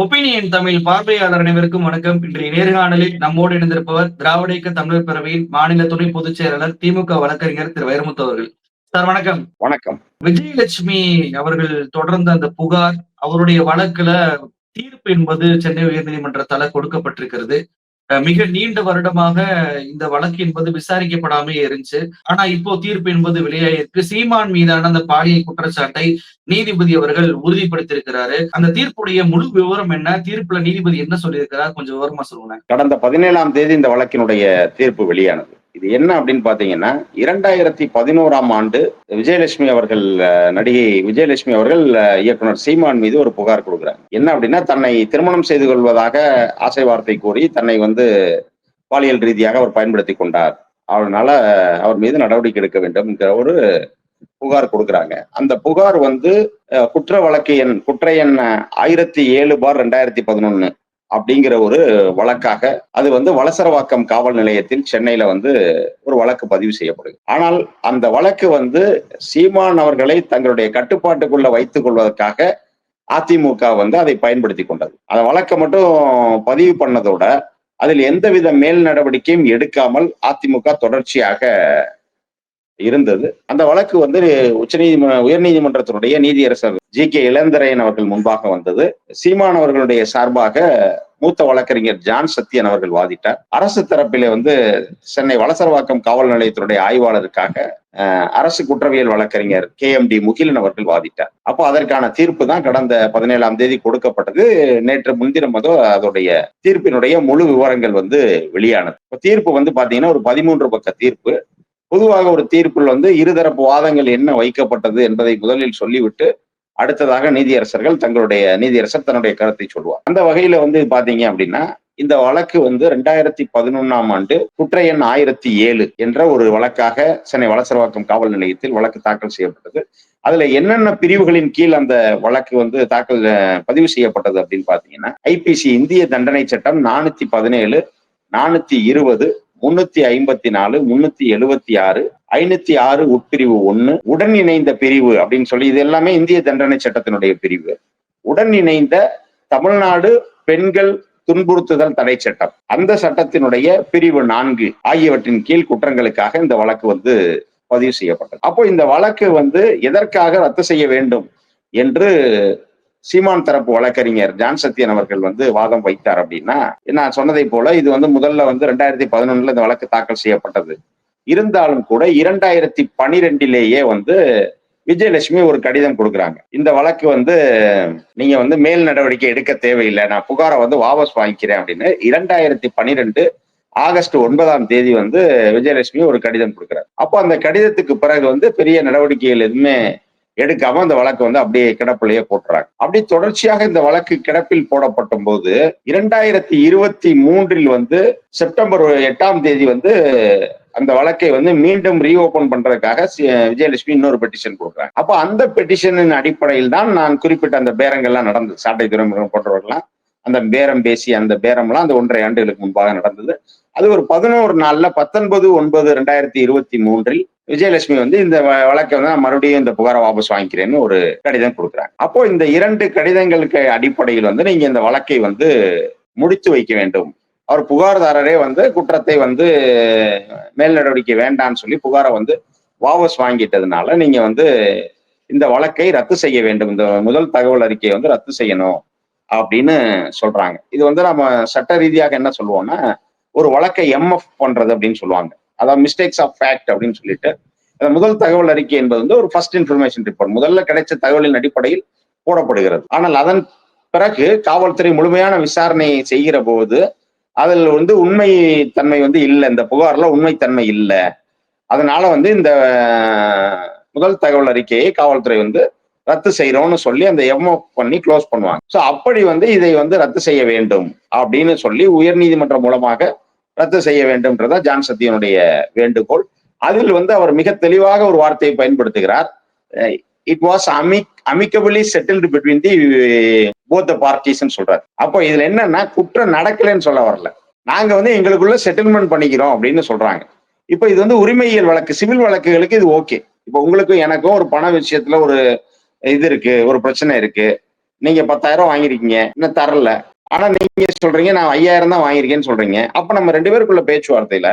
Opinion Tamil பார்வையாளர் அனைவருக்கும் வணக்கம். இன்றைய நேர்காணலில் நம்மோடு இணைந்திருப்பவர் திராவிட இயக்க தமிழர் பேரவையின் மாநில துணை பொதுச் செயலாளர் திமுக வழக்கறிஞர் திரு வைரமுத்து அவர்கள். சார் வணக்கம். வணக்கம். விஜயலட்சுமி அவர்கள் தொடர்ந்த அந்த புகார் அவருடைய வழக்குல தீர்ப்பு என்பது சென்னை உயர்நீதிமன்றத்தால கொடுக்கப்பட்டிருக்கிறது. மிக நீண்ட வருடமாக இந்த வழக்கு என்பது விசாரிக்கப்படாமே இருந்துச்சு. ஆனா இப்போ தீர்ப்பு என்பது வெளியாயிருக்கு சீமான் மீதான அந்த பாலியல் குற்றச்சாட்டை நீதிபதி அவர்கள் உறுதிப்படுத்தியிருக்கிறாரு. அந்த தீர்ப்புடைய முழு விவரம் என்ன? தீர்ப்புல நீதிபதி என்ன சொல்லியிருக்கிறார்? கொஞ்சம் விவரமா சொல்லுங்க கடந்த பதினேழாம் தேதி இந்த வழக்கினுடைய தீர்ப்பு வெளியானது. இது என்ன அப்படின்னு பாத்தீங்கன்னா இரண்டாயிரத்தி பதினோராம் ஆண்டு விஜயலட்சுமி அவர்கள் நடிகை விஜயலட்சுமி அவர்கள் இயக்குனர் சீமான் மீது ஒரு புகார் கொடுக்குறாங்க என்ன அப்படின்னா தன்னை திருமணம் செய்து கொள்வதாக ஆசை வார்த்தை கூறி தன்னை வந்து பாலியல் ரீதியாக அவர் பயன்படுத்தி கொண்டார். அதனால அவர் மீது நடவடிக்கை எடுக்க வேண்டும் என்கிற ஒரு புகார் கொடுக்குறாங்க. அந்த புகார் வந்து குற்ற வழக்கு எண் குற்ற எண் ஆயிரத்தி ஏழு பார் ரெண்டாயிரத்தி பதினொன்னு அப்படிங்கிற ஒரு வழக்காக அது வந்து வலசரவாக்கம் காவல் நிலையத்தில் சென்னையில வந்து ஒரு வழக்கு பதிவு செய்யப்படுது ஆனால் அந்த வழக்கு வந்து சீமான் அவர்களை தங்களுடைய கட்டுப்பாட்டுக்குள்ள வைத்துக் கொள்வதற்காக அதிமுக வந்து அதை பயன்படுத்தி கொண்டது. அந்த வழக்கை மட்டும் பதிவு பண்ணதோட அதில் எந்தவித மேல் நடவடிக்கையும் எடுக்காமல் அதிமுக தொடர்ச்சியாக இருந்தது. அந்த வழக்கு வந்து உச்சநீதிமன்ற உயர்நீதிமன்றத்தினுடைய நீதியரசர் ஜி கே இளந்தரையன் அவர்கள் முன்பாக வந்தது. சீமான் அவர்களுடைய சார்பாக மூத்த வழக்கறிஞர் ஜான் சத்யன் அவர்கள் வாதிட்டார். அரசு தரப்பிலே வந்து சென்னை வளசரவாக்கம் காவல் நிலையத்தினுடைய ஆய்வாளருக்காக அரசு குற்றவியல் வழக்கறிஞர் கே எம் டி முகிலன் அவர்கள் வாதிட்டார். அப்போ அதற்கான தீர்ப்பு தான் கடந்த பதினேழாம் தேதி கொடுக்கப்பட்டது. நேற்று முன்தினம் அதோ அதோடைய தீர்ப்பினுடைய முழு விவரங்கள் வந்து வெளியானது. இப்போ தீர்ப்பு வந்து பாத்தீங்கன்னா ஒரு பதிமூன்று பக்க தீர்ப்பு. பொதுவாக ஒரு தீர்ப்பில் வந்து இருதரப்பு வாதங்கள் என்ன வைக்கப்பட்டது என்பதை முதலில் சொல்லிவிட்டு அடுத்ததாக நீதியரசர்கள் தங்களுடைய நீதியரசர் தன்னுடைய கருத்தை சொல்லுவார் அந்த வகையில வந்து பாத்தீங்க அப்படின்னா இந்த வழக்கு வந்து ரெண்டாயிரத்தி பதினொன்னாம் ஆண்டு குற்ற எண் ஆயிரத்தி ஏழு என்ற ஒரு வழக்காக சென்னை வளசரவாக்கம் காவல் நிலையத்தில் வழக்கு தாக்கல் செய்யப்பட்டது. அதுல என்னென்ன பிரிவுகளின் கீழ் அந்த வழக்கு வந்து தாக்கல் பதிவு செய்யப்பட்டது அப்படின்னு பாத்தீங்கன்னா ஐபிசி இந்திய தண்டனை சட்டம் நானூத்தி பதினேழு நானூத்தி இருபது முன்னூத்தி ஐம்பத்தி நாலு முன்னூத்தி எழுவத்தி ஆறு ஐநூத்தி ஆறு உட்பிரிவு ஒண்ணு உடன் இணைந்த பிரிவு அப்படின்னு சொல்லி இது எல்லாமே இந்திய தண்டனை சட்டத்தினுடைய பிரிவு. உடன் இணைந்த தமிழ்நாடு பெண்கள் துன்புறுத்துதல் தடை சட்டம். அந்த சட்டத்தினுடைய பிரிவு நான்கு ஆகியவற்றின் கீழ் குற்றங்களுக்காக இந்த வழக்கு வந்து பதிவு செய்யப்பட்டது. அப்போ இந்த வழக்கு வந்து எதற்காக ரத்து செய்ய வேண்டும் என்று சீமான் தரப்பு வழக்கறிஞர் ஜான் சத்யன் அவர்கள் வந்து வாதம் வைத்தார் அப்படின்னா நான் சொன்னதை போல இது வந்து முதல்ல வந்து ரெண்டாயிரத்தி பதினொன்னுல இந்த வழக்கு தாக்கல் செய்யப்பட்டது. இருந்தாலும் கூட இரண்டாயிரத்தி பனிரெண்டிலேயே வந்து விஜயலட்சுமி ஒரு கடிதம் கொடுக்குறாங்க. இந்த வழக்கு வந்து நீங்க வந்து மேல் நடவடிக்கை எடுக்க தேவையில்லை. நான் புகாரை வந்து வாபஸ் வாங்கிக்கிறேன் அப்படின்னு இரண்டாயிரத்தி பனிரெண்டு ஆகஸ்ட் ஒன்பதாம் தேதி வந்து விஜயலட்சுமி ஒரு கடிதம் கொடுக்குறாரு. அப்போ அந்த கடிதத்துக்கு பிறகு வந்து பெரிய நடவடிக்கைகள் எதுவுமே எடுக்காம அந்த வழக்கு வந்து அப்படியே கிடப்பிலேயே போட்டுறாங்க. அப்படி தொடர்ச்சியாக இந்த வழக்கு கிடப்பில் போடப்பட்ட போது இரண்டாயிரத்தி இருபத்தி மூன்றில் வந்து செப்டம்பர் எட்டாம் தேதி வந்து அந்த வழக்கை வந்து மீண்டும் ரீஓபன் பண்றதுக்காக சி- விஜயலட்சுமி இன்னொரு பெட்டிஷன் கொடுக்குறாங்க. அப்போ அந்த பெட்டிஷனின் அடிப்படையில் தான் நான் குறிப்பிட்ட அந்த பேரங்கள்லாம் நடந்தது சாட்டை துறைமுகம் போன்றவர்கள்லாம் அந்த பேரம் பேசி அந்த பேரம்லாம் அந்த ஒன்றரை ஆண்டுகளுக்கு முன்பாக நடந்தது. அது ஒரு பதினோரு நாள்ல பத்தொன்பது ஒன்பது ரெண்டாயிரத்தி இருபத்தி மூன்றில் விஜயலட்சுமி வந்து இந்த வழக்கை வந்து நான் மறுபடியும் இந்த புகாரை வாபஸ் வாங்கிக்கிறேன்னு ஒரு கடிதம் கொடுக்குறாங்க. அப்போ இந்த இரண்டு கடிதங்களுக்கு அடிப்படையில் வந்து நீங்க இந்த வழக்கை வந்து முடித்து வைக்க வேண்டும். அவர் புகார்தாரரே வந்து குற்றத்தை வந்து மேல் நடவடிக்கை வேண்டாம்னு சொல்லி புகாரை வந்து வாபஸ் வாங்கிட்டதுனால நீங்க வந்து இந்த வழக்கை ரத்து செய்ய வேண்டும். இந்த முதல் தகவல் அறிக்கையை வந்து ரத்து செய்யணும். அப்படின்னு சொல்றாங்க. இது வந்து நம்ம சட்ட ரீதியாக என்ன சொல்லுவோம்னா ஒரு வழக்கை எம்எஃப் பண்றது அப்படின்னு சொல்லுவாங்க. அதாவது மிஸ்டேக்ஸ் ஆஃப் ஃபேக்ட் அப்படின்னு சொல்லிட்டு அந்த முதல் தகவல் அறிக்கை என்பது வந்து ஒரு ஃபர்ஸ்ட் இன்ஃபர்மேஷன் ரிப்போர்ட் முதல்ல கிடைச்ச தகவலின் அடிப்படையில் போடப்படுகிறது. ஆனால் அதன் பிறகு காவல்துறை முழுமையான விசாரணை செய்கிற போது அதில் வந்து உண்மை தன்மை வந்து இல்லை. இந்த புகார்ல உண்மைத்தன்மை இல்லை. அதனால வந்து இந்த முதல் தகவல் அறிக்கையை காவல்துறை வந்து ரத்து செய்யறோம்னு சொல்லி அந்த எம்ஓ பண்ணி க்ளோஸ் பண்ணுவாங்க. ஸோ அப்படி வந்து இதை வந்து ரத்து செய்ய வேண்டும் அப்படின்னு சொல்லி உயர்நீதிமன்றம் மூலமாக ரத்து செய்ய வேண்டும்ன்றதா ஜான் சத்தியனுடைய வேண்டுகோள். அதில் வந்து அவர் மிக தெளிவாக ஒரு வார்த்தையை பயன்படுத்துகிறார். It was அமிக் amicably settled between the both பார்ட்டிஸ்ன்னு சொல்றாரு. அப்போ இதுல என்னன்னா குற்றம் நடக்கலைன்னு சொல்ல வரல. நாங்க வந்து எங்களுக்குள்ள செட்டில்மெண்ட் பண்ணிக்கிறோம் அப்படின்னு சொல்றாங்க. இப்போ இது வந்து உரிமையியல் வழக்கு சிவில் வழக்குகளுக்கு இது ஓகே இப்போ உங்களுக்கும் எனக்கும் ஒரு பண விஷயத்துல ஒரு இது இருக்கு ஒரு பிரச்சனை இருக்கு. நீங்க பத்தாயிரம் வாங்கியிருக்கீங்க இன்னும் தரல. ஆனா நீங்க சொல்றீங்க நான் ஐயாயிரம் தான் வாங்கியிருக்கேன்னு சொல்றீங்க. அப்ப நம்ம ரெண்டு பேருக்குள்ள பேச்சுவார்த்தையில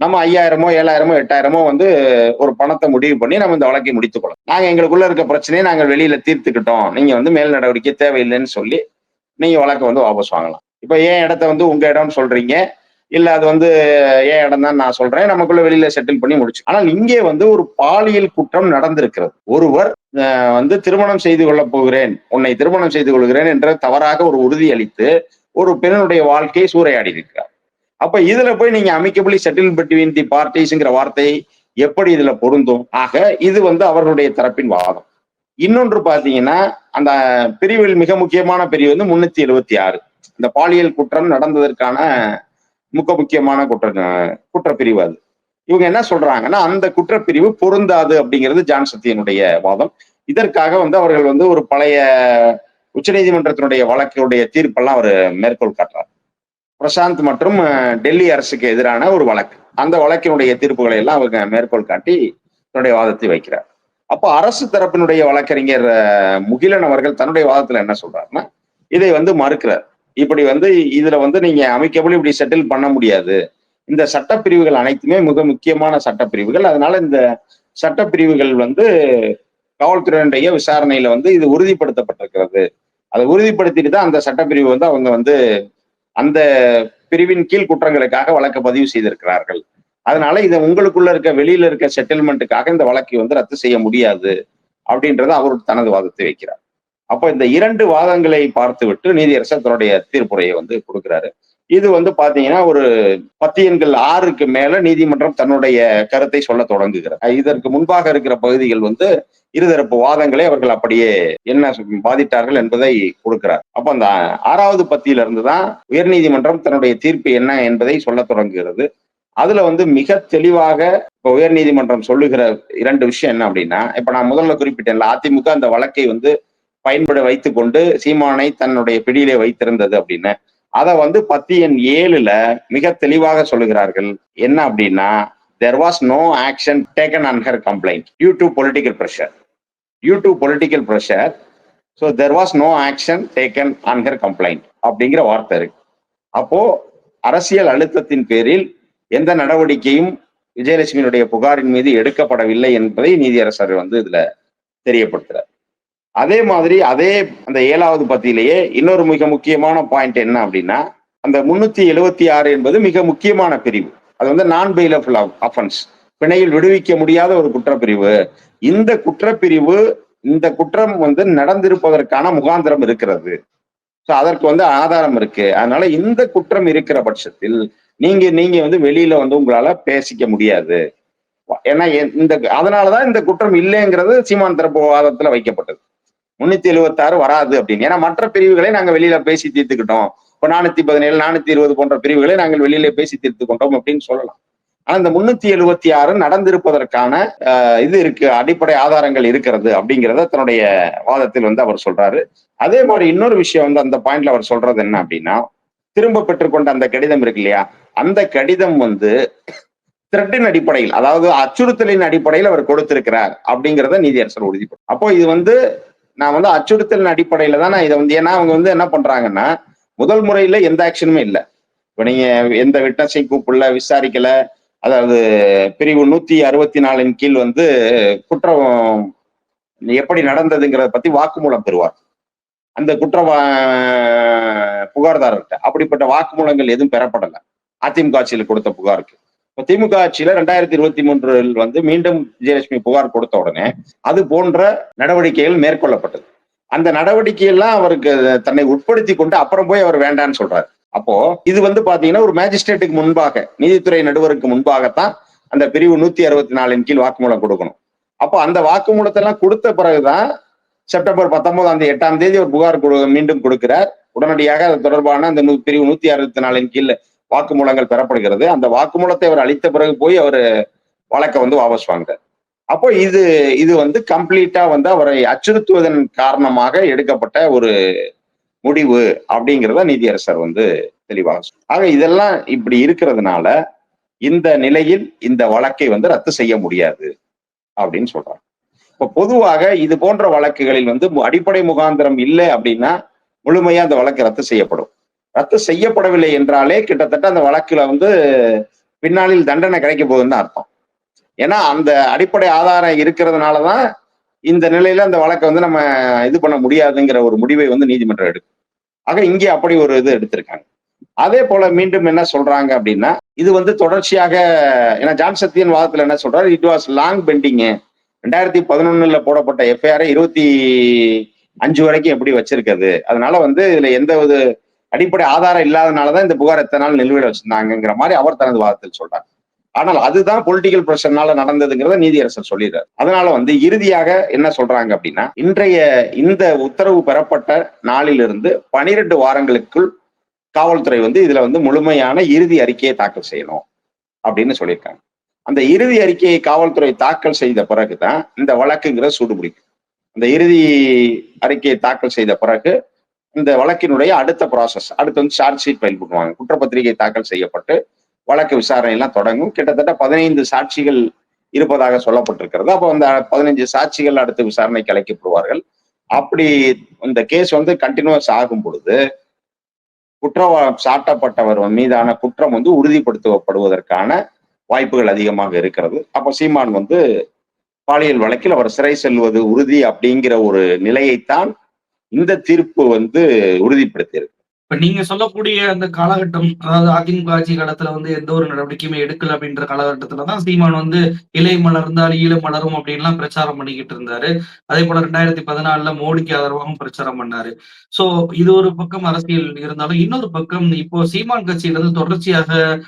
நம்ம ஐயாயிரமோ ஏழாயிரமோ எட்டாயிரமோ வந்து ஒரு பணத்தை முடிவு பண்ணி நம்ம இந்த வழக்கை முடித்துக்கொள்ளலாம் நாங்க எங்களுக்குள்ள இருக்க பிரச்சனையை நாங்கள் வெளியில தீர்த்துக்கிட்டோம். நீங்க வந்து மேல் நடவடிக்கை தேவையில்லைன்னு சொல்லி நீங்க வழக்கை வந்து வாபஸ் வாங்கலாம். இப்ப ஏன் இடத்த வந்து உங்க இடம்னு சொல்றீங்க? இல்ல அது வந்து ஏன் இடம் தான் நான் சொல்றேன். நமக்குள்ள வெளியில செட்டில் பண்ணி முடிச்சு. ஆனால் இங்கே வந்து ஒரு பாலியல் குற்றம் நடந்திருக்கிறது. ஒருவர் வந்து திருமணம் செய்து கொள்ளப் போகிறேன் உன்னை திருமணம் செய்து கொள்கிறேன் என்ற தவறாக ஒரு உறுதி அளித்து ஒரு பெண்ணுடைய வாழ்க்கையை சூறையாடி இருக்கிறார். அப்ப இதுல போய் நீங்க அமிக்கபிளி செட்டில் பிட்வீன் தி பார்ட்டிஸ்ங்கிற வார்த்தை எப்படி இதுல பொருந்தும்? ஆக இது வந்து அவர்களுடைய தரப்பின் வாதம். இன்னொன்று பாத்தீங்கன்னா அந்த பிரிவில் மிக முக்கியமான பிரிவு வந்து முன்னூத்தி எழுபத்தி ஆறு. இந்த பாலியல் குற்றம் நடந்ததற்கான முக்க முக்கியமான குற்ற குற்றப்பிரிவு அது. இவங்க என்ன சொல்றாங்கன்னா அந்த குற்றப்பிரிவு பொருந்தாது அப்படிங்கிறது ஜான் சத்தியனுடைய வாதம். இதற்காக வந்து அவர்கள் வந்து ஒரு பழைய உச்சநீதிமன்றத்தினுடைய வழக்கினுடைய தீர்ப்பெல்லாம் அவர் மேற்கோள் காட்டுறார். பிரசாந்த் மற்றும் டெல்லி அரசுக்கு எதிரான ஒரு வழக்கு. அந்த வழக்கினுடைய தீர்ப்புகளை எல்லாம் அவங்க மேற்கோள் காட்டி தன்னுடைய வாதத்தை வைக்கிறார். அப்போ அரசு தரப்பினுடைய வழக்கறிஞர் முகிலன் அவர்கள் தன்னுடைய வாதத்துல என்ன சொல்றாருன்னா இதை வந்து மறுக்கிறார். இப்படி வந்து இதுல வந்து நீங்க அமைக்கபிள் இப்படி செட்டில் பண்ண முடியாது. இந்த சட்டப்பிரிவுகள் அனைத்துமே மிக முக்கியமான சட்டப்பிரிவுகள். அதனால இந்த சட்டப்பிரிவுகள் வந்து காவல்துறையினுடைய விசாரணையில வந்து இது உறுதிப்படுத்தப்பட்டிருக்கிறது. அதை உறுதிப்படுத்திட்டு தான் அந்த சட்டப்பிரிவு வந்து அவங்க வந்து அந்த பிரிவின் கீழ் குற்றங்களுக்காக வழக்கு பதிவு செய்திருக்கிறார்கள். அதனால இதை உங்களுக்குள்ள இருக்க வெளியில இருக்க செட்டில்மெண்ட்டுக்காக இந்த வழக்கை வந்து ரத்து செய்ய முடியாது அப்படின்றத அவர் தனது வாதத்தை வைக்கிறார். அப்போ இந்த இரண்டு வாதங்களை பார்த்துவிட்டு நீதியரசர் தன்னுடைய தீர்ப்புரையை வந்து கொடுக்கிறாரு. இது வந்து பாத்தீங்கன்னா ஒரு பத்தியன்கள் ஆறுக்கு மேல நீதிமன்றம் தன்னுடைய கருத்தை சொல்ல தொடங்குகிறது. இதற்கு முன்பாக இருக்கிற பகுதிகள் வந்து இருதரப்பு வாதங்களை அவர்கள் அப்படியே என்ன பாதித்தார்கள் என்பதை கொடுக்கிறார். அப்ப அந்த ஆறாவது பத்தியில இருந்துதான் உயர்நீதிமன்றம் தன்னுடைய தீர்ப்பு என்ன என்பதை சொல்ல தொடங்குகிறது. அதுல வந்து மிக தெளிவாக இப்ப உயர்நீதிமன்றம் சொல்லுகிற இரண்டு விஷயம் என்ன அப்படின்னா இப்ப நான் முதல்ல குறிப்பிட்டேன்ல அதிமுக அந்த வழக்கை வந்து பயன்பட வைத்துக்கொண்டு சீமானை தன்னுடைய பிடியிலே வைத்திருந்தது அப்படின்னு. அதை வந்து பத்தி எண் ஏழுல மிக தெளிவாக சொல்லுகிறார்கள். என்ன அப்படின்னா there was no action taken on her complaint due to political pressure due to political pressure so there was no action taken on her complaint அப்படிங்கிற வார்த்தை இருக்கு. அப்போ அரசியல் அழுத்தத்தின் பேரில் எந்த நடவடிக்கையும் விஜயலட்சுமியினுடைய புகாரின் மீது எடுக்கப்படவில்லை என்பதை நீதியரசர் வந்து இதுல தெரியப்படுத்துறார். அதே மாதிரி அதே அந்த ஏழாவது பத்தியிலேயே இன்னொரு மிக முக்கியமான பாயிண்ட் என்ன அப்படின்னா அந்த முன்னூத்தி எழுவத்தி ஆறு என்பது மிக முக்கியமான பிரிவு. அது வந்து நான் பெயிலபிள் அஃபென்ஸ் பிணையில் விடுவிக்க முடியாத ஒரு குற்றப்பிரிவு. இந்த குற்றப்பிரிவு இந்த குற்றம் வந்து நடந்திருப்பதற்கான முகாந்திரம் இருக்கிறது. ஸோ அதற்கு வந்து ஆதாரம் இருக்கு. அதனால இந்த குற்றம் இருக்கிற பட்சத்தில் நீங்க நீங்க வந்து வெளியில வந்து உங்களால பேசிக்க முடியாது. ஏன்னா இந்த அதனாலதான் இந்த குற்றம் இல்லைங்கிறது சீமான் தரப்பு வாதத்துல வைக்கப்பட்டது. முன்னூத்தி எழுபத்தாறு வராது அப்படின்னு. ஏன்னா மற்ற பிரிவுகளை நாங்க வெளியில பேசி தீர்த்துக்கிட்டோம். இப்போ நானூத்தி பதினேழு நானூத்தி இருபது போன்ற பிரிவுகளை நாங்கள் வெளியில பேசி தீர்த்து கொண்டோம் அப்படின்னு சொல்லலாம். ஆனா இந்த முன்னூத்தி எழுபத்தி ஆறு நடந்திருப்பதற்கான இது இருக்கு அடிப்படை ஆதாரங்கள் இருக்கிறது அப்படிங்கிறத தன்னுடைய வாதத்தில் வந்து அவர் சொல்றாரு. அதே மாதிரி இன்னொரு விஷயம் வந்து அந்த பாயிண்ட்ல அவர் சொல்றது என்ன அப்படின்னா திரும்ப பெற்றுக்கொண்ட அந்த கடிதம் இருக்கு இல்லையா? அந்த கடிதம் வந்து த்ரெட்டின் அடிப்படையில் அதாவது அச்சுறுத்தலின் அடிப்படையில் அவர் கொடுத்திருக்கிறார் அப்படிங்கிறத நீதியரசர் உறுதிப்படும் அப்போ இது வந்து நான் வந்து அச்சுறுத்தலின் அடிப்படையில தான் நான் இதை வந்து ஏன்னா அவங்க வந்து என்ன பண்றாங்கன்னா முதல் முறையில எந்த ஆக்ஷனுமே இல்லை. இப்போ நீங்க எந்த விட்னஸையும் கூப்பிடல விசாரிக்கல அதாவது பிரிவு நூத்தி அறுபத்தி நாலின் கீழ் வந்து குற்றம் எப்படி நடந்ததுங்கிறத பத்தி வாக்குமூலம் பெறுவார். அந்த குற்ற புகார்தாரர்கிட்ட. அப்படிப்பட்ட வாக்குமூலங்கள் எதுவும் பெறப்படலை. அதிமுக ஆட்சியில் கொடுத்த புகாருக்கு. இப்போ திமுக ஆட்சியில ரெண்டாயிரத்தி இருபத்தி மூன்றில் வந்து மீண்டும் விஜயலட்சுமி புகார் கொடுத்த உடனே அது போன்ற நடவடிக்கைகள் மேற்கொள்ளப்பட்டது. அந்த நடவடிக்கையெல்லாம் அவருக்கு தன்னை உட்படுத்தி கொண்டு அப்புறம் போய் அவர் வேண்டான்னு சொல்றாரு. அப்போ இது வந்து பாத்தீங்கன்னா ஒரு மேஜிஸ்ட்ரேட்டுக்கு முன்பாக நீதித்துறை நடுவருக்கு முன்பாகத்தான் அந்த பிரிவு நூத்தி அறுபத்தி நாலின் கீழ் வாக்குமூலம் கொடுக்கணும். அப்போ அந்த வாக்குமூலத்தை எல்லாம் கொடுத்த பிறகுதான் செப்டம்பர் பத்தொன்பதாம் தேதி எட்டாம் தேதி ஒரு புகார் கொடு- மீண்டும் கொடுக்கிறார். உடனடியாக அது தொடர்பான அந்த நூ- பிரிவு நூத்தி அறுபத்தி நாலின் கீழ் வாக்குமூலங்கள் பெறப்படுகிறது. அந்த வாக்குமூலத்தை அவர் அளித்த பிறகு போய் அவர் வழக்கை வந்து வாபஸ் வாங்குறார் அப்போ இது இது வந்து கம்ப்ளீட்டா வந்து அவரை அச்சுறுத்துவதன் காரணமாக எடுக்கப்பட்ட ஒரு முடிவு அப்படிங்கிறத நீதியரசர் வந்து தெளிவாக ஆக இதெல்லாம் இப்படி இருக்கிறதுனால இந்த நிலையில் இந்த வழக்கை வந்து ரத்து செய்ய முடியாது அப்படின்னு சொல்றாங்க இப்ப பொதுவாக இது போன்ற வழக்குகளில் வந்து மு- அடிப்படை முகாந்திரம் இல்லை அப்படின்னா முழுமையா அந்த வழக்கு ரத்து செய்யப்படும். ரத்து செய்யப்படவில்லை என்றாலே கிட்டத்தட்ட அந்த வழக்குல வந்து பின்னாளில் தண்டனை கிடைக்க போகுதுன்னு தான் அர்த்தம். ஏன்னா அந்த அடிப்படை ஆதாரம் இருக்கிறதுனாலதான் இந்த நிலையில அந்த வழக்கை வந்து நம்ம இது பண்ண முடியாதுங்கிற ஒரு முடிவை வந்து நீதிமன்றம் எடுக்கும். ஆக இங்கே அப்படி ஒரு இது எடுத்திருக்காங்க. அதே போல மீண்டும் என்ன சொல்றாங்க அப்படின்னா இது வந்து தொடர்ச்சியாக ஏன்னா ஜான் சத்தியன் வாதத்துல என்ன சொல்றாரு? இட் வாஸ் லாங் பெண்டிங் ரெண்டாயிரத்தி பதினொன்னுல போடப்பட்ட எஃப்ஐஆர் இருபத்தி அஞ்சு வரைக்கும் எப்படி வச்சிருக்கிறது? அதனால வந்து இதுல எந்த ஒரு அடிப்படை ஆதாரம் இல்லாதனாலதான் இந்த புகார் எத்தனை நாள் நிலுவையில் வச்சிருந்தாங்கிற மாதிரி அவர் தனது வாதத்தில் சொல்றார். ஆனால் அதுதான் பொலிட்டிக்கல் பிரஷர்னால நடந்ததுங்கிறத நீதியரசர் சொல்லிடுறாரு. அதனால வந்து இறுதியாக என்ன சொல்றாங்க அப்படின்னா இன்றைய இந்த உத்தரவு பெறப்பட்ட நாளிலிருந்து பனிரெண்டு வாரங்களுக்குள் காவல்துறை வந்து இதுல வந்து முழுமையான இறுதி அறிக்கையை தாக்கல் செய்யணும் அப்படின்னு சொல்லியிருக்காங்க. அந்த இறுதி அறிக்கையை காவல்துறை தாக்கல் செய்த பிறகுதான் இந்த வழக்குங்கிற சூடுபிடிக்கும். அந்த இறுதி அறிக்கையை தாக்கல் செய்த பிறகு இந்த வழக்கினுடைய அடுத்த ப்ராசஸ் அடுத்து வந்து சார்ஜ் ஷீட் ஃபைல் பண்ணுவாங்க குற்றப்பத்திரிகை தாக்கல் செய்யப்பட்டு வழக்கு விசாரணை எல்லாம் தொடங்கும். கிட்டத்தட்ட பதினைந்து சாட்சிகள் இருப்பதாக சொல்லப்பட்டிருக்கிறது. அப்போ அந்த பதினைஞ்சு சாட்சிகள் அடுத்து விசாரணைக்கு அழைக்கப்படுவார்கள். அப்படி இந்த கேஸ் வந்து கண்டினியூஸ் ஆகும் பொழுது குற்றவா சாட்டப்பட்டவர் மீதான குற்றம் வந்து உறுதிப்படுத்தப்படுவதற்கான வாய்ப்புகள் அதிகமாக இருக்கிறது. அப்போ சீமான் வந்து பாலியல் வழக்கில் அவர் சிறை செல்வது உறுதி அப்படிங்கிற ஒரு நிலையைத்தான் இந்த தீர்ப்பு வந்து உறுதிப்படுத்தியிருக்கு. இப்ப நீங்க சொல்லக்கூடிய அந்த காலகட்டம் அதாவது அதிமுக ஆட்சி காலத்துல வந்து எந்த ஒரு நடவடிக்கையுமே எடுக்கல அப்படின்ற காலகட்டத்துலதான் சீமான் வந்து இலை மலர்ந்தால் ஈழ மலரும் அப்படின்லாம் பிரச்சாரம் பண்ணிக்கிட்டு இருந்தாரு. அதே போல ரெண்டாயிரத்தி பதினாலுல மோடிக்கு ஆதரவாகவும் பிரச்சாரம் பண்ணாரு. சோ இது ஒரு பக்கம் அரசியல் இருந்தாலும் இன்னொரு பக்கம் இப்போ சீமான் கட்சியிலிருந்து தொடர்ச்சியாக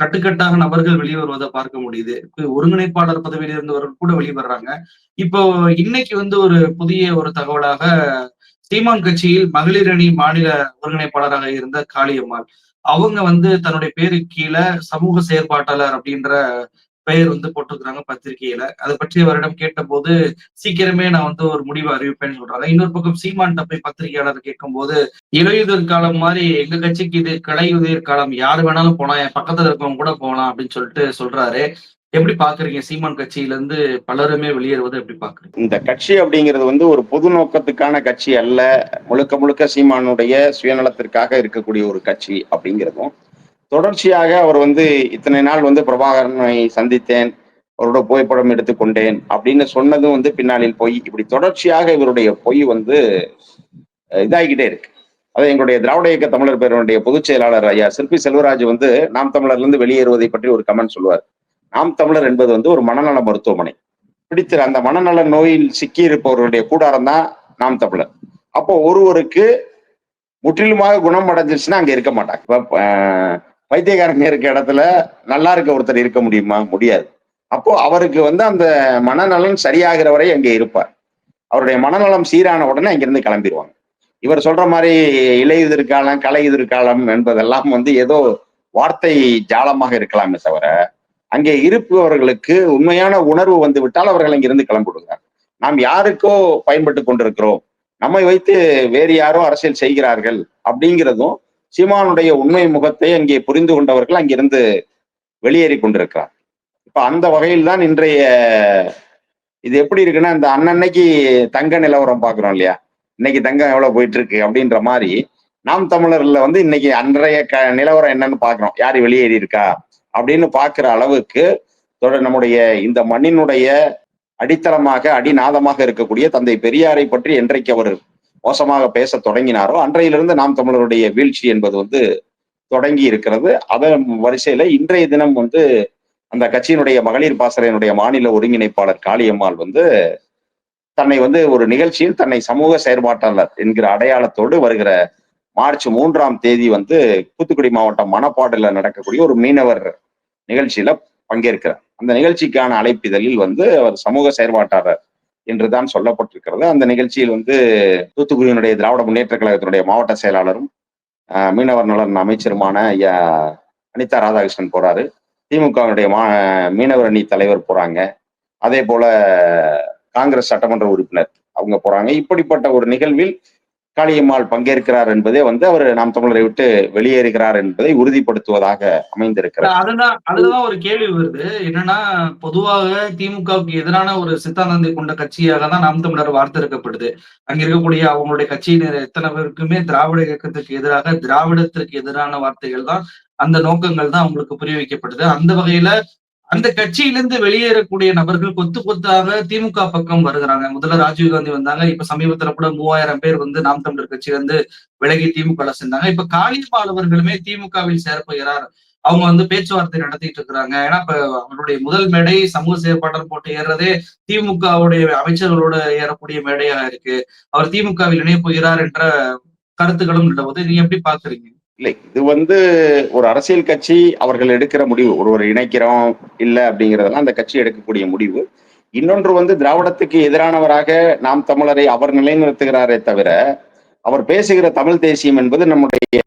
கட்டுக்கட்டாக நபர்கள் வெளிவருவதை பார்க்க முடியுது. ஒருங்கிணைப்பாளர் பதவியில் இருந்தவர்கள் கூட வெளிவர்றாங்க. இப்போ இன்னைக்கு வந்து ஒரு புதிய ஒரு தகவலாக சீமான் கட்சியில் மகளிர் அணி மாநில ஒருங்கிணைப்பாளராக இருந்த காளியம்மாள். அவங்க வந்து தன்னுடைய பேருக்கு கீழே சமூக செயற்பாட்டாளர் அப்படின்ற பெயர் வந்து போட்டிருக்கிறாங்க பத்திரிகையில. அதை பற்றி அவரிடம் கேட்டபோது சீக்கிரமே நான் வந்து ஒரு முடிவு அறிவிப்பேன்னு சொல்றாங்க. இன்னொரு பக்கம் சீமான் போய் பத்திரிகையாளர் கேட்கும்போது இலையுதிர் காலம் மாதிரி எங்க கட்சிக்கு இது கலையுதிர் காலம் யார் வேணாலும் போலாம் என் பக்கத்துல இருக்கவங்க கூட போகலாம் அப்படின்னு சொல்லிட்டு சொல்றாரு. எப்படி பாக்குறீங்க? சீமான் கட்சியில இருந்து பலருமே வெளியேறுவதை எப்படி பாக்குறீங்க? இந்த கட்சி அப்படிங்கிறது வந்து ஒரு பொது நோக்கத்துக்கான கட்சி அல்ல. முழுக்க முழுக்க சீமானுடைய சுயநலத்திற்காக இருக்கக்கூடிய ஒரு கட்சி அப்படிங்கிறதும் தொடர்ச்சியாக அவர் வந்து இத்தனை நாள் வந்து பிரபாகரனை சந்தித்தேன் அவரோட புகைப்படம் எடுத்துக்கொண்டேன் அப்படின்னு சொன்னதும் வந்து பின்னாளில் பொய் இப்படி தொடர்ச்சியாக இவருடைய பொய் வந்து அஹ், இதாகிக்கிட்டே இருக்கு. அதை எங்களுடைய திராவிட இயக்க தமிழர் பேரனுடைய பொதுச் செயலாளர் ஐயா சிற்பி செல்வராஜ் வந்து நாம் தமிழர்ல இருந்து வெளியேறுவதை பற்றி ஒரு கமெண்ட் சொல்லுவார். நாம் தமிழர் என்பது வந்து ஒரு மனநல மருத்துவமனை. பிடித்திரு அந்த மனநல நோயில் சிக்கி இருப்பவருடைய கூடாரம் தான் நாம் தமிழர். அப்போ ஒருவருக்கு முற்றிலுமாக குணம் அடைஞ்சிருச்சுன்னா அங்க இருக்க மாட்டாங்க. இப்ப அஹ், இருக்க இடத்துல நல்லா இருக்க ஒருத்தர் இருக்க முடியுமா? முடியாது. அப்போ அவருக்கு வந்து அந்த மனநலன் சரியாகிற வரை அங்கே இருப்பார். அவருடைய மனநலம் சீரான உடனே அங்கிருந்து கிளம்பிடுவாங்க. இவர் சொல்ற மாதிரி இலையுதிர் காலம் எதிர்காலம் என்பதெல்லாம் வந்து ஏதோ வார்த்தை ஜாலமாக இருக்கலாமே தவிர அங்கே இருப்பவர்களுக்கு உண்மையான உணர்வு வந்து விட்டால் அவர்கள் அங்கிருந்து கிளம்பிடுங்க நாம் யாருக்கோ பயன்பட்டு கொண்டிருக்கிறோம். நம்மை வைத்து வேறு யாரோ அரசியல் செய்கிறார்கள் அப்படிங்கிறதும் சீமானுடைய உண்மை முகத்தை அங்கே புரிந்து கொண்டவர்கள் அங்கிருந்து வெளியேறி கொண்டிருக்கிறார் இப்ப அந்த வகையில் தான் இன்றைய இது எப்படி இருக்குன்னா இந்த அன்னன்னைக்கு தங்க நிலவரம் பாக்குறோம் இல்லையா? இன்னைக்கு தங்கம் எவ்வளவு போயிட்டு இருக்கு அப்படின்ற மாதிரி நாம் தமிழர்ல வந்து இன்னைக்கு அன்றைய க நிலவரம் என்னன்னு பாக்குறோம் யாரு வெளியேறி இருக்கா அப்படின்னு பார்க்குற அளவுக்கு தொடர் நம்முடைய இந்த மண்ணினுடைய அடித்தளமாக அடிநாதமாக இருக்கக்கூடிய தந்தை பெரியாரை பற்றி என்றைக்கு அவர் மோசமாக பேச தொடங்கினாரோ அன்றையிலிருந்து நாம் தமிழருடைய வீழ்ச்சி என்பது வந்து தொடங்கி இருக்கிறது. அதன் வரிசையில இன்றைய தினம் வந்து அந்த கட்சியினுடைய மகளிர் பாசறையினுடைய மாநில ஒருங்கிணைப்பாளர் காளியம்மாள் வந்து தன்னை வந்து ஒரு நிகழ்ச்சியில் தன்னை சமூக செயற்பாட்டாளர் என்கிற அடையாளத்தோடு வருகிற மார்ச் மூன்றாம் தேதி வந்து தூத்துக்குடி மாவட்டம் மணப்பாடுல நடக்கக்கூடிய ஒரு மீனவர் நிகழ்ச்சியில பங்கேற்கிறார். அந்த நிகழ்ச்சிக்கான அழைப்பிதழில் வந்து அவர் சமூக செயற்பாட்டாளர் என்றுதான் சொல்லப்பட்டிருக்கிறது. அந்த நிகழ்ச்சியில் வந்து தூத்துக்குடியினுடைய திராவிட முன்னேற்ற கழகத்தினுடைய மாவட்ட செயலாளரும் மீனவர் நலன் அமைச்சருமான அனிதா ராதாகிருஷ்ணன் போறாரு. திமுகவினுடைய மா மீனவர் அணி தலைவர் போறாங்க. அதே போல காங்கிரஸ் சட்டமன்ற உறுப்பினர் அவங்க போறாங்க. இப்படிப்பட்ட ஒரு நிகழ்வில் காளியம்மாள் பங்கேற்கிறார் என்பதே வந்து அவர் நாம் தமிழரை விட்டு வெளியேறுகிறார் என்பதை உறுதிப்படுத்துவதாக அமைந்திருக்கிறார் அதுதான் அதுதான் ஒரு கேள்வி வருது. என்னன்னா பொதுவாக திமுகவுக்கு எதிரான ஒரு சித்தாந்தத்தை கொண்ட கட்சியாக தான் நாம் தமிழர் வார்த்தெடுக்கப்படுது. அங்க இருக்கக்கூடிய அவங்களுடைய கட்சியினர் எத்தனை பேருக்குமே திராவிட இயக்கத்துக்கு எதிராக திராவிடத்திற்கு எதிரான வார்த்தைகள் தான் அந்த நோக்கங்கள் தான் அவங்களுக்கு புரிய வைக்கப்படுது அந்த வகையில அந்த கட்சியிலிருந்து வெளியேறக்கூடிய நபர்கள் கொத்து கொத்தாக திமுக பக்கம் வருகிறாங்க. முதல்ல ராஜீவ்காந்தி வந்தாங்க இப்ப சமீபத்துல கூட மூவாயிரம் பேர் வந்து நாம் தமிழர் கட்சியில இருந்து விலகி திமுக சேர்ந்தாங்க. இப்ப காளிபால் அவர்களுமே திமுகவில் சேரப்போகிறார் அவங்க வந்து பேச்சுவார்த்தை நடத்திட்டு இருக்கிறாங்க. ஏன்னா இப்ப அவருடைய முதல் மேடை சமூக செயற்பாட்டர் போட்டு ஏறுறதே திமுகவுடைய அமைச்சர்களோட ஏறக்கூடிய மேடையா இருக்கு. அவர் திமுகவில் இணைய போகிறார் என்ற கருத்துக்களும் நிலவுது. நீங்க எப்படி பாக்குறீங்க? இல்லை இது வந்து ஒரு அரசியல் கட்சி அவர்கள் எடுக்கிற முடிவு. ஒருவர் இணைக்கிறோம் இல்லை அப்படிங்கிறதெல்லாம் அந்த கட்சி எடுக்கக்கூடிய முடிவு. இன்னொன்று வந்து திராவிடத்துக்கு எதிரானவராக நாம் தமிழரை அவர் நிலைநிறுத்துகிறாரே தவிர அவர் பேசுகிற தமிழ் தேசியம் என்பது நம்முடைய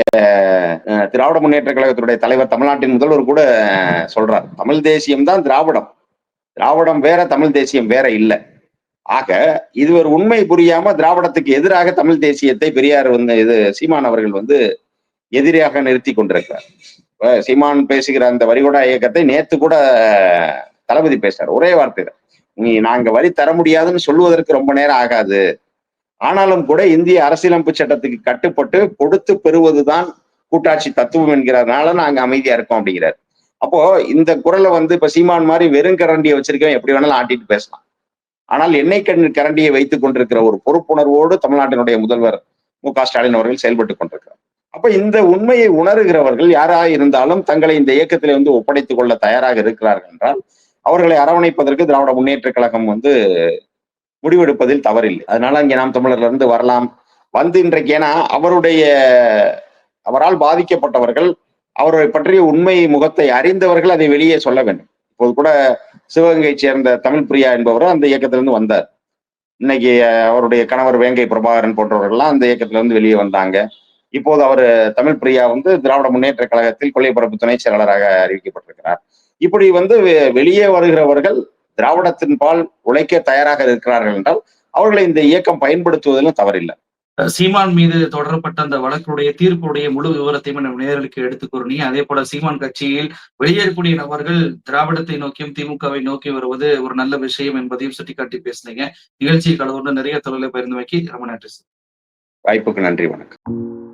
திராவிட முன்னேற்ற கழகத்துடைய தலைவர் தமிழ்நாட்டின் முதல்வர் கூட சொல்றார். தமிழ் தேசியம் தான் திராவிடம். திராவிடம் வேற தமிழ் தேசியம் வேற இல்லை. ஆக இது ஒரு உண்மை புரியாம திராவிடத்துக்கு எதிராக தமிழ் தேசியத்தை பெரியார் வந்து இது சீமான் அவர்கள் வந்து எதிரியாக நிறுத்தி கொண்டிருக்கிறார். சீமான் பேசுகிற அந்த வரிகொடா இயக்கத்தை நேத்து கூட தளபதி பேசுறார் ஒரே வார்த்தை நீ நாங்க வரி தர முடியாதுன்னு சொல்லுவதற்கு ரொம்ப நேரம் ஆகாது. ஆனாலும் கூட இந்திய அரசியலமைப்பு சட்டத்துக்கு கட்டுப்பட்டு கொடுத்து பெறுவதுதான் கூட்டாட்சி தத்துவம் என்கிறதுனால நாங்க அமைதியா இருக்கோம் அப்படிங்கிறார். அப்போ இந்த குரலை வந்து இப்ப சீமான் மாதிரி வெறும் கரண்டியை வச்சிருக்கேன் எப்படி வேணாலும் ஆட்டிட்டு பேசலாம். ஆனால் எண்ணெய் கண் கரண்டியை வைத்துக் கொண்டிருக்கிற ஒரு பொறுப்புணர்வோடு தமிழ்நாட்டினுடைய முதல்வர் மு க ஸ்டாலின் அவர்கள் செயல்பட்டு கொண்டிருக்கிறார். அப்ப இந்த உண்மையை உணர்கிறவர்கள் யாராக இருந்தாலும் தங்களை இந்த இயக்கத்திலே வந்து ஒப்படைத்துக் கொள்ள தயாராக இருக்கிறார்கள் என்றால் அவர்களை அரவணைப்பதற்கு திராவிட முன்னேற்ற கழகம் வந்து முடிவெடுப்பதில் தவறில்லை. அதனால இங்கே நாம் தமிழர்ல இருந்து வரலாம். வந்து இன்றைக்கு ஏன்னா அவருடைய அவரால் பாதிக்கப்பட்டவர்கள் அவரை பற்றிய உண்மை முகத்தை அறிந்தவர்கள் அதை வெளியே சொல்ல வேண்டும். இப்போது கூட சிவகங்கையை சேர்ந்த தமிழ் பிரியா என்பவர் அந்த இயக்கத்திலிருந்து வந்தார். இன்னைக்கு அவருடைய கணவர் வேங்கை பிரபாகரன் போன்றவர்கள்லாம் அந்த இயக்கத்திலிருந்து வெளியே வந்தாங்க. இப்போது அவர் தமிழ் பிரியா வந்து திராவிட முன்னேற்ற கழகத்தில் கொள்ளைப்பரப்பு துணை செயலாளராக அறிவிக்கப்பட்டிருக்கிறார். இப்படி வந்து வெளியே வருகிறவர்கள் திராவிடத்தின் பால் உழைக்க தயாராக இருக்கிறார்கள் என்றால் அவர்களை இந்த இயக்கம் பயன்படுத்துவதிலும் தவறில்லை. சீமான் மீது தொடரப்பட்ட அந்த வழக்குடைய தீர்ப்புடைய முழு விவரத்தையும் நம்ம நேயர்களுக்கு எடுத்துக் கூறினீங்க அதே போல சீமான் கட்சியில் வெளியேறக்கூடிய நபர்கள் திராவிடத்தை நோக்கியும் திமுகவை நோக்கி வருவது ஒரு நல்ல விஷயம் என்பதையும் சுட்டிக்காட்டி பேசுனீங்க. நிகழ்ச்சியை கலந்து நிறைய தொழிலை பகிர்ந்து வைக்கி ரொம்ப நன்றி சார். வாய்ப்புக்கு நன்றி வணக்கம்.